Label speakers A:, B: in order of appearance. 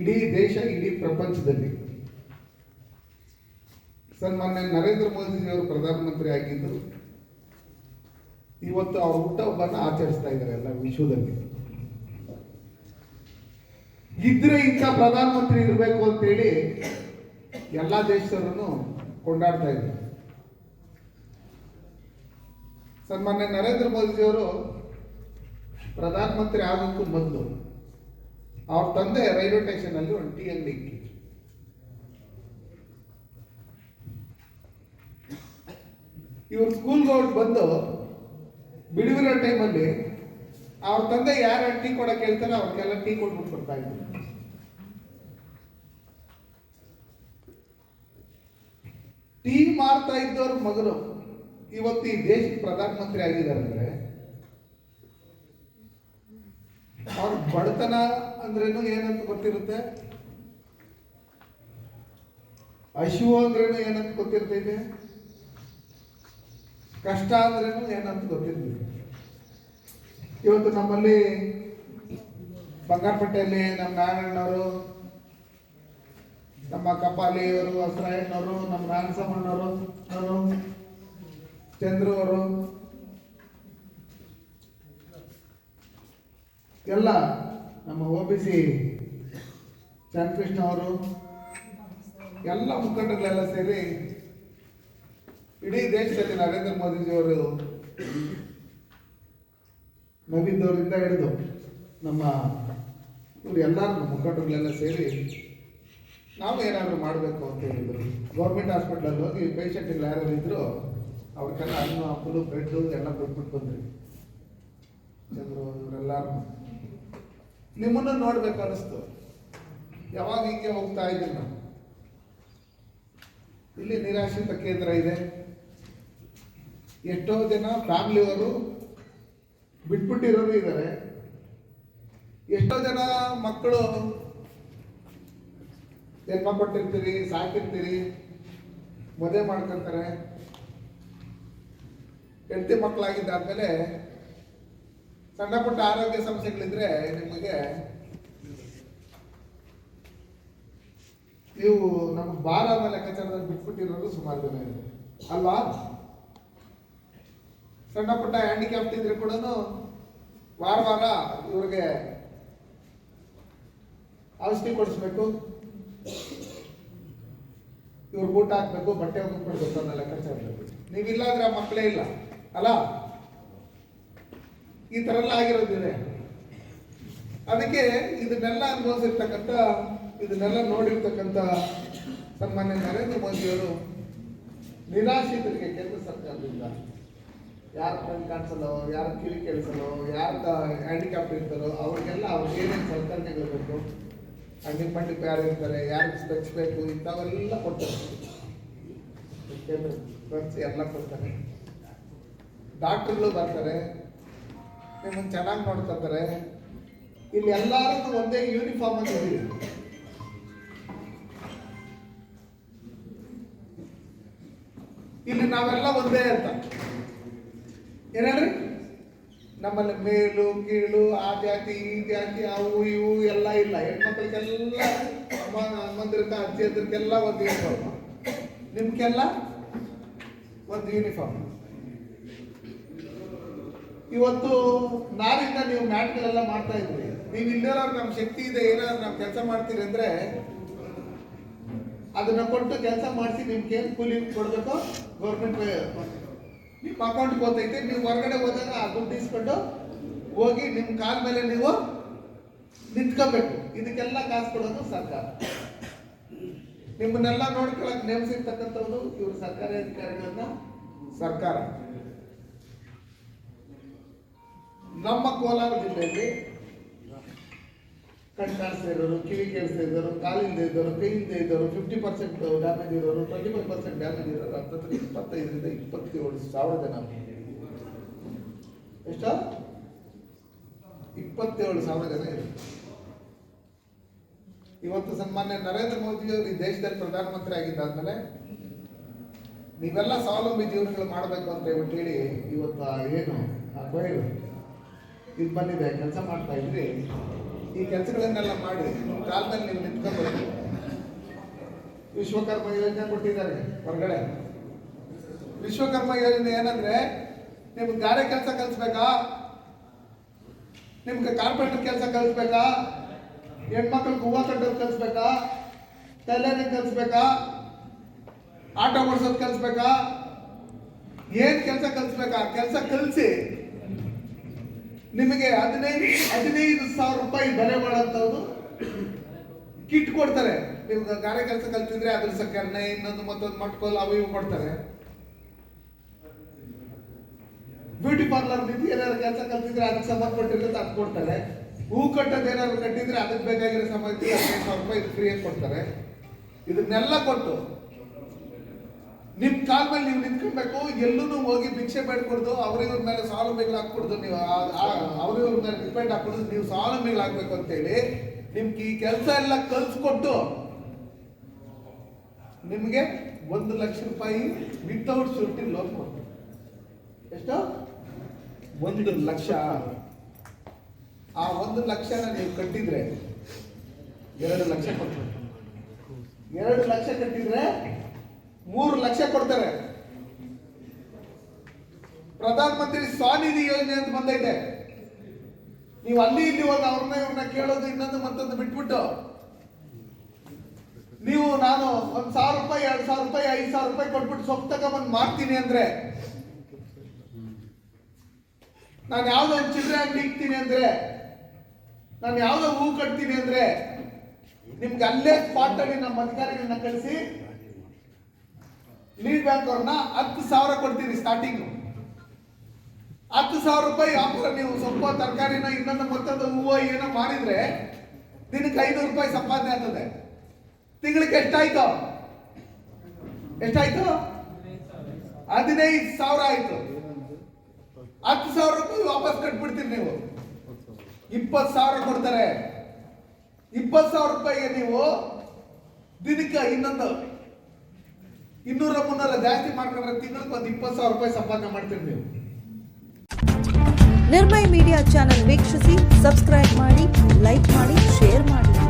A: ಇಡೀ ದೇಶ, ಇಡೀ ಪ್ರಪಂಚದಲ್ಲಿ. ಸನ್ಮಾನ್ಯ ನರೇಂದ್ರ ಮೋದಿಜಿಯವರು ಪ್ರಧಾನಮಂತ್ರಿ ಆಗಿದ್ದು ಇವತ್ತು ಅವ್ರ ಹುಟ್ಟಹಬ್ಬನ ಆಚರಿಸ್ತಾ ಇದ್ದಾರೆ ಎಲ್ಲ ವಿಶ್ವದಲ್ಲಿ. ಇದ್ರೆ ಇಂಥ ಪ್ರಧಾನಮಂತ್ರಿ ಇರಬೇಕು ಅಂತೇಳಿ ಎಲ್ಲ ದೇಶದವರನ್ನು ಕೊಂಡಾಡ್ತಾ ಇದ್ದಾರೆ. ಸನ್ಮಾನ್ಯ ನರೇಂದ್ರ ಮೋದಿಜಿಯವರು ಪ್ರಧಾನಮಂತ್ರಿ ಆಗೋಕ್ಕೂ ಮೊದಲು. ಅವ್ರ ತಂದೆ ರೈಲ್ವೆ ಸ್ಟೇಷನ್ ಅಲ್ಲಿ ಒಂದು ಟೀ ಅಂಗಡಿ ಇಕ್ಕಿದ್ರು ಇವ್ರು ಸ್ಕೂಲ್ಗೆ ಹೋಗಿ ಬಂದು ಬಿಡುವಿನ ಟೈಮಲ್ಲಿ ಅವ್ರ ತಂದೆ ಯಾರು ಟೀ ಕೊಡಕ್ಕೆ ಹೇಳ್ತಾರೆ ಅವ್ರಿಗೆಲ್ಲ ಟೀ ಕೊಟ್ಬಿಟ್ಟು ಬರ್ತಾ ಇದ್ರು. ಟೀ ಮಾರ್ತಾ ಇದ್ದವ್ರ ಮಗನು ಇವತ್ತು ಈ ದೇಶದ ಪ್ರಧಾನಮಂತ್ರಿ ಆಗಿದ್ದಾರೆ ಅಂದ್ರೆ ಅವ್ರ ಬಡತನ ಅಂದ್ರೇನು ಏನಂತ ಗೊತ್ತಿರುತ್ತೆ? ಅಶು ಅಂದ್ರೇನು ಏನಂತ ಗೊತ್ತಿರ್ತೈತೆ ಕಷ್ಟ ಅಂದ್ರೇನು ಏನಂತ ಗೊತ್ತಿರ್ತೈತೆ ಇವತ್ತು ನಮ್ಮಲ್ಲಿ ಬಂಗಾರಪೇಟೆಯಲ್ಲಿ ನಮ್ಮ ನಾರಾಯಣವರು ನಮ್ಮ ಕಪಾಲಿಯವರು ಹಸರಾಯಣ್ಣವರು ನಮ್ಮ ನಾಗಸಮ್ಮಣ್ಣವರು ಅವರು, ಚಂದ್ರು ಎಲ್ಲ ನಮ್ಮ ಒ ಬಿ ಸಿ ಚಂದ್ರಕೃಷ್ಣ ಅವರು, ಎಲ್ಲ ಮುಖಂಡಗಳೆಲ್ಲ ಸೇರಿ ಇಡೀ ದೇಶದಲ್ಲಿ ನರೇಂದ್ರ ಮೋದಿಜಿಯವರು ನವೀದವರಿಂದ ಹಿಡಿದು ನಮ್ಮ ಇವರು ಎಲ್ಲರೂ ನಮ್ಮ ಮುಖಂಡರುಗಳೆಲ್ಲ ಸೇರಿ ನಾವು ಏನಾದರೂ ಮಾಡಬೇಕು ಅಂತ ಹೇಳಿದರು. ಗೌರ್ಮೆಂಟ್ ಹಾಸ್ಪಿಟ್ಲಲ್ಲಿ ಹೋಗಿ ಪೇಷಂಟ್ಗಳು ಯಾರ್ಯಾರು ಇದ್ರು, ಅವ್ರಿಗೆಲ್ಲ ಹಣ್ಣು ಹಂಪಲು ಬ್ರೆಡ್ಡು ಎಲ್ಲ ಕೊಟ್ಬಿಟ್ಟು ಬಂದ್ರಿ. ಚಂದ್ರು ಇವರೆಲ್ಲರೂ ನಿಮ್ಮನ್ನು ನೋಡ್ಬೇಕು ಅನಿಸ್ತು ಯಾವಾಗ ಹೀಗೆ ಹೋಗ್ತಾ ಇದ್ದೀನಿ. ನಾವು ಇಲ್ಲಿ ನಿರಾಶ್ರಿತ ಕೇಂದ್ರ ಇದೆ. ಎಷ್ಟೋ ಜನ ಫ್ಯಾಮಿಲಿಯವರು ಬಿಟ್ಬಿಟ್ಟಿರೋರು ಇದ್ದಾರೆ ಎಷ್ಟೋ ಜನ ಮಕ್ಕಳು ಜನ್ಮ ಕೊಟ್ಟಿರ್ತೀರಿ, ಸಾಕಿರ್ತೀರಿ, ಮದುವೆ ಮಾಡ್ಕೊತಾರೆ. ಹೆಂಡತಿ ಮಕ್ಕಳಾಗಿದ್ದಾದ್ಮೇಲೆ ಸಣ್ಣ ಪುಟ್ಟ ಆರೋಗ್ಯ ಸಮಸ್ಯೆಗಳಿದ್ರೆ ನಿಮಗೆ ನೀವು ನಮ್ಮ ಭಾರದ ಲೆಕ್ಕಾಚಾರದಲ್ಲಿ ಬಿಟ್ಬಿಟ್ಟಿರೋರು ಸುಮಾರು ಜನ ಇದೆ ಅಲ್ವಾ? ಸಣ್ಣ ಪುಟ್ಟ ಹ್ಯಾಂಡಿಕ್ಯಾಪ್ಟ್ ಇದ್ರೆ ಕೂಡ ವಾರ ವಾರ ಇವ್ರಿಗೆ ಔಷಧಿ ಕೊಡಿಸ್ಬೇಕು. ಇವ್ರಿಗೆ ಊಟ ಹಾಕ್ಬೇಕು, ಬಟ್ಟೆ ಕೊಡ್ಬೇಕು ಅನ್ನೋ ಲೆಕ್ಕಾಚಾರದಲ್ಲಿ. ನೀವಿಲ್ಲ ಅಂದ್ರೆ ಮಕ್ಕಳೇ ಇಲ್ಲ. ಅಲ್ಲ? ಈ ಥರ ಎಲ್ಲ ಆಗಿರೋದಿದೆ. ಅದಕ್ಕೆ ಇದನ್ನೆಲ್ಲ ಅನುಭವಿಸಿರ್ತಕ್ಕಂಥ, ಇದನ್ನೆಲ್ಲ ನೋಡಿರ್ತಕ್ಕಂಥ ಸನ್ಮಾನ್ಯ ನರೇಂದ್ರ ಮೋದಿಯವರು ನಿರಾಶ್ರಿತರಿಗೆ ಕೇಂದ್ರ ಸರ್ಕಾರದಿಂದ ಯಾರ ಕಣ್ ಕಾಣಿಸಲ್ಲೋ ಯಾರ ಕಿವಿ ಕೇಳಿಸಲ್ಲೋ ಯಾರ ಹ್ಯಾಂಡಿಕ್ಯಾಪ್ ಇರ್ತಾರೋ, ಅವ್ರಿಗೆಲ್ಲ ಅವ್ರಿಗೆ ಏನೇನು ಸೌಕರ್ಯಗಳು ಬೇಕು ಪಂಡಿತ್ ಯಾರು ಇರ್ತಾರೆ ಯಾರಿಗೆ ಸ್ಪೆಕ್ಸ್ ಬೇಕು ಇಂಥವೆಲ್ಲ ಕೊಡ್ತಾರೆ. ಎಲ್ಲ ಕೊಡ್ತಾರೆ. ಡಾಕ್ಟ್ರುಗಳು ಬರ್ತಾರೆ. ನಿಮ್ಮನ್ನು ಚೆನ್ನಾಗಿ ನೋಡ್ಕೊತಾರೆ. ಇಲ್ಲಿ ಎಲ್ಲರೂ ಒಂದೇ ಯೂನಿಫಾರ್ಮ್ ಅಂತ ಇದೆ ಇಲ್ಲಿ ನಾವೆಲ್ಲ ಒಂದೇ ಅಂತ. ಏನೇಳ್ರಿ ನಮ್ಮಲ್ಲಿ ಮೇಲು, ಕೀಳು, ಆ ಜಾತಿ, ಈ ಜಾತಿ, ಅವು, ಇವು ಎಲ್ಲ ಇಲ್ಲ. ಹೆಣ್ಮಕ್ಳಿಗೆಲ್ಲ ಅಮ್ಮ ಅಜ್ಜಿ ಅದ್ರಕ್ಕೆಲ್ಲ ಒಂದು ಯೂನಿಫಾರ್ಮ್ ನಿಮ್ಗೆಲ್ಲ ಒಂದು ಯೂನಿಫಾರ್ಮ್ ಇವತ್ತು ನಾವಿಂದ ನೀವು ಮ್ಯಾಟ್ಗಳೆಲ್ಲ ಮಾಡ್ತಾ ಇದ್ರಿ. ನೀವು ಇಲ್ಲಿರೋರು ನಮ್ಮ ಶಕ್ತಿ ಇದೆ, ಏನಾದ್ರು ನಾವು ಕೆಲಸ ಮಾಡ್ತೀರಿ ಅಂದ್ರೆ ಅದನ್ನ ಕೊಟ್ಟು ಕೆಲಸ ಮಾಡಿಸಿ ನಿಮ್ಗೆ ಏನು ಕೂಲಿ ಕೊಡಬೇಕು ಗೌರ್ಮೆಂಟ್ ನಿಮ್ಮ ಅಕೌಂಟ್ ಗೊತ್ತೈತೆ, ನೀವು ಹೊರಗಡೆ ಹೋದಾಗ ಆ ದುಡ್ಡು ಇಸ್ಕೊಂಡು ಹೋಗಿ ನಿಮ್ಮ ಕಾಲ ಮೇಲೆ ನೀವು ನಿಂತ್ಕೋಬೇಕು. ಇದಕ್ಕೆಲ್ಲ ಕಾಸು ಕೊಡೋದು ಸರ್ಕಾರ. ನಿಮ್ಮನ್ನೆಲ್ಲ ನೋಡ್ಕೊಳಕ್ ನೇಮಿಸಿರ್ತಕ್ಕಂಥದ್ದು ಇವರು ಸರ್ಕಾರಿ ಅಧಿಕಾರಿಗಳನ್ನ ಸರ್ಕಾರ. ನಮ್ಮ ಕೋಲಾರ ಜಿಲ್ಲೆಯಲ್ಲಿ ಕಣ್ ಕಾಣಿಸ್ತಾ ಇರೋರು, ಕಿವಿ ಕೇಳಿಸ್ತಾ ಇದ್ದವರು ಕಾಲಿಂದ ಇದ್ದವರು, ಕೈಯಿಂದ ಇದ್ದವರು ಫಿಫ್ಟಿ ಪರ್ಸೆಂಟ್ ಡ್ಯಾಮೇಜ್ ಇರೋರು ಟ್ವೆಂಟಿ ಫೈವ್ ಪರ್ಸೆಂಟ್ ಡ್ಯಾಮೇಜ್ ಇರೋರು ಅಂತ ಇಪ್ಪತ್ತೈದರಿಂದ ಇಪ್ಪತ್ತೇಳು ಸಾವಿರ ಜನ. ಎಷ್ಟ? ಇಪ್ಪತ್ತೇಳು ಸಾವಿರ ಜನ ಇದೆ ಇವತ್ತು ಸನ್ಮಾನ್ಯ ನರೇಂದ್ರ ಮೋದಿ ಅವರು ಈ ದೇಶದಲ್ಲಿ ಪ್ರಧಾನಮಂತ್ರಿ ಆಗಿದ್ದಾದ್ಮೇಲೆ ನೀವೆಲ್ಲ ಸ್ವಾವಲಂಬಿ ಜೀವನಗಳು ಮಾಡಬೇಕು ಅಂತ ಹೇಳಿ ಇವತ್ತು ಏನು, ಆ ಬಯಲು ಇದು ಬಂದಿದೆ, ಕೆಲಸ ಮಾಡ್ತಾ ಇದ್ರಿ ಈ ಕೆಲಸಗಳನ್ನೆಲ್ಲ ಮಾಡಿ ಕಾಲದಲ್ಲಿ ನೀವು ನಿಂತ್ಕೊಂಡು ವಿಶ್ವಕರ್ಮ ಯೋಜನೆ ಕೊಟ್ಟಿದ್ದಾರೆ ಹೊರಗಡೆ. ವಿಶ್ವಕರ್ಮ ಯೋಜನೆ ಏನಂದ್ರೆ ನಿಮ್ಗೆ ಗಾರೆ ಕೆಲಸ ಕಲಿಸ್ಬೇಕಾ? ನಿಮ್ಗೆ ಕಾರ್ಪೆಂಟರ್ ಕೆಲಸ ಕಲಿಸ್ಬೇಕಾ? ಹೆಣ್ಮಕ್ಳಿಗೆ ಹೂವು ಕಟ್ಟೋದು ಕಲಿಸ್ಬೇಕಾ? ಟೈಲರಿಂಗ್ ಕಲಿಸ್ಬೇಕಾ? ಆಟೋ ಓಡಿಸೋದು ಕಲಿಸ್ಬೇಕಾ? ಏನ್ ಕೆಲಸ ಕಲಿಸ್ಬೇಕಾ? ಕೆಲಸ ಕಲಿಸಿ. ನಿಮಗೆ ಹದಿನೈದು ಹದಿನೈದು ಸಾವಿರ ರೂಪಾಯಿ ಬೆಲೆ ಮಾಡೋಂಥದ್ದು ಕಿಟ್ ಕೊಡ್ತಾರೆ. ನೀವು ಗಾರೆ ಕೆಲಸ ಕಲ್ತಿದ್ರೆ ಅದ್ರ ಸಕ್ಕರೆ ಇನ್ನೊಂದು ಮತ್ತೊಂದು ಮಟ್ಕೋಲ್ ಅವು ಇವು ಕೊಡ್ತಾರೆ. ಬ್ಯೂಟಿ ಪಾರ್ಲರ್ ನಿಂತು ಏನಾದ್ರು ಕೆಲಸ ಕಲ್ತಿದ್ರೆ ಅದಕ್ಕೆ ಸಂಬಂಧಪಟ್ಟಿರುತ್ತೆ ಅದು ಕೊಡ್ತಾರೆ. ಹೂ ಕಟ್ಟೋದು ಏನಾದ್ರು ಕಟ್ಟಿದ್ರೆ ಅದಕ್ಕೆ ಬೇಕಾಗಿರೋ ಸಂಬಂಧ ಹದಿನೈದು ಸಾವಿರ ರೂಪಾಯಿ ಫ್ರೀ ಕೊಡ್ತಾರೆ. ಇದನ್ನೆಲ್ಲ ಕೊಟ್ಟು ನಿಮ್ ಕಾಲ್ ಮೇಲೆ ನೀವು ನಿಂತ್ಕೊಬೇಕು ಎಲ್ಲೂ ಹೋಗಿ ಭಿಕ್ಷೆ ಬೇಡ್ಕೊಡ್ದು ಅವ್ರಿವ್ರ ಮೇಲೆ ಸಾಲ ಮೇಲೆ ಹಾಕ್ಬಿಡ್ದು ನೀವು ಅವ್ರಿವ್ರ ಮೇಲೆ ಡಿಪೆಂಡ್ ಹಾಕ್ಬಿಡ್ದು, ನೀವು ಸಾಲ ಮೇಲೆ ಹಾಕ್ಬೇಕು ಅಂತೇಳಿ ನಿಮ್ಗೆ ಈ ಕೆಲಸ ಎಲ್ಲ ಕಲ್ಸ್ಕೊಟ್ಟು ನಿಮಗೆ ಒಂದು ಲಕ್ಷ ರೂಪಾಯಿ ವಿತೌಟ್ ಸುಟ್ಟಿ ಲೋನ್ ಕೊಡ್ತೀವಿ ಎಷ್ಟು? ಒಂದು ಲಕ್ಷ. ಆ ಒಂದು ಲಕ್ಷನ ನೀವು ಕಟ್ಟಿದ್ರೆ ಎರಡು ಲಕ್ಷ ಕೊಟ್ಟು ಎರಡು ಲಕ್ಷ ಕಟ್ಟಿದ್ರೆ ಮೂರು ಲಕ್ಷ ಕೊಡ್ತಾರೆ. ಪ್ರಧಾನ ಮಂತ್ರಿ ಸ್ವಾನಿಧಿ ಯೋಜನೆ ಅಂತ ಬಂದೈತೆ. ನೀವು ಅಲ್ಲಿ ಇಲ್ಲಿ ಹೋಗಿ ಅವ್ರನ್ನ ಇವ್ರನ್ನ ಕೇಳೋದು ಇನ್ನೊಂದು ಮತ್ತೊಂದು ಬಿಟ್ಬಿಟ್ಟು, ನೀವು ನಾನು ಒಂದ್ ಸಾವಿರ ರೂಪಾಯಿ, ಎರಡ್ ಸಾವಿರ ರೂಪಾಯಿ, ಐದ್ ಸಾವಿರ ರೂಪಾಯಿ ಕೊಟ್ಬಿಟ್ಟು ಸೊಪ್ಪು ತಗೊಂಬಂದು ಮಾಡ್ತೀನಿ ಅಂದ್ರೆ, ನಾನು ಯಾವ್ದೋ ಒಂದು ಚಿಲ್ಲರೆ ಅಂಗಡಿ ಇಕ್ತೀನಿ ಅಂದ್ರೆ, ನಾನು ಯಾವ್ದೋ ಹೂ ಕಟ್ತೀನಿ ಅಂದ್ರೆ, ನಿಮ್ಗೆ ಅಲ್ಲೇ ಸ್ಪಾಟ್ ಅಲ್ಲಿ ನಮ್ಮ ಅಧಿಕಾರಿಗಳನ್ನ ಕಳಿಸಿ ಲೀಡ್ ಬ್ಯಾಂಕ್ ಅವ್ರನ್ನ ಹತ್ತು ಸಾವಿರ ಕೊಡ್ತೀನಿ ಸ್ಟಾರ್ಟಿಂಗ್ ಹತ್ತು ಸಾವಿರ ರೂಪಾಯಿ ಆಫರ್ ನೀವು ಸ್ವಲ್ಪ ತರಕಾರಿನ ಇನ್ನೊಂದು ಮತ್ತೊಂದು ಹೂವು ಏನೋ ಮಾಡಿದ್ರೆ ದಿನಕ್ಕೆ ಐನೂರು ರೂಪಾಯಿ ಸಂಪಾದನೆ ಆಗ್ತದೆ. ತಿಂಗಳಿಗೆ ಎಷ್ಟಾಯ್ತು? ಎಷ್ಟಾಯ್ತು? ಹದಿನೈದು ಸಾವಿರ ಆಯ್ತು. ಹತ್ತು ಸಾವಿರ ರೂಪಾಯಿ ವಾಪಸ್ ಕಟ್ಬಿಡ್ತೀರಿ ನೀವು. ಇಪ್ಪತ್ತು ಸಾವಿರ ಕೊಡ್ತಾರೆ. ಇಪ್ಪತ್ತು ಸಾವಿರ ರೂಪಾಯಿಗೆ ನೀವು ದಿನಕ್ಕೆ ಇನ್ನೊಂದು ಇನ್ನೂರ ಮುನ್ನೂರ ಜಾಸ್ತಿ ಮಾಡ್ಕೊಂಡ್ರೆ ತಿಂಗಳಿಗೆ ಒಂದು ಇಪ್ಪತ್ತು ಸಾವಿರ ರೂಪಾಯಿ ಸಂಪಾದನೆ ಮಾಡ್ತೀರಿ ನೀವು
B: ನಿರ್ಮಯ್ ಮೀಡಿಯಾ ಚಾನೆಲ್ ವೀಕ್ಷಿಸಿ, ಸಬ್ಸ್ಕ್ರೈಬ್ ಮಾಡಿ, ಲೈಕ್ ಮಾಡಿ, ಶೇರ್ ಮಾಡಿ.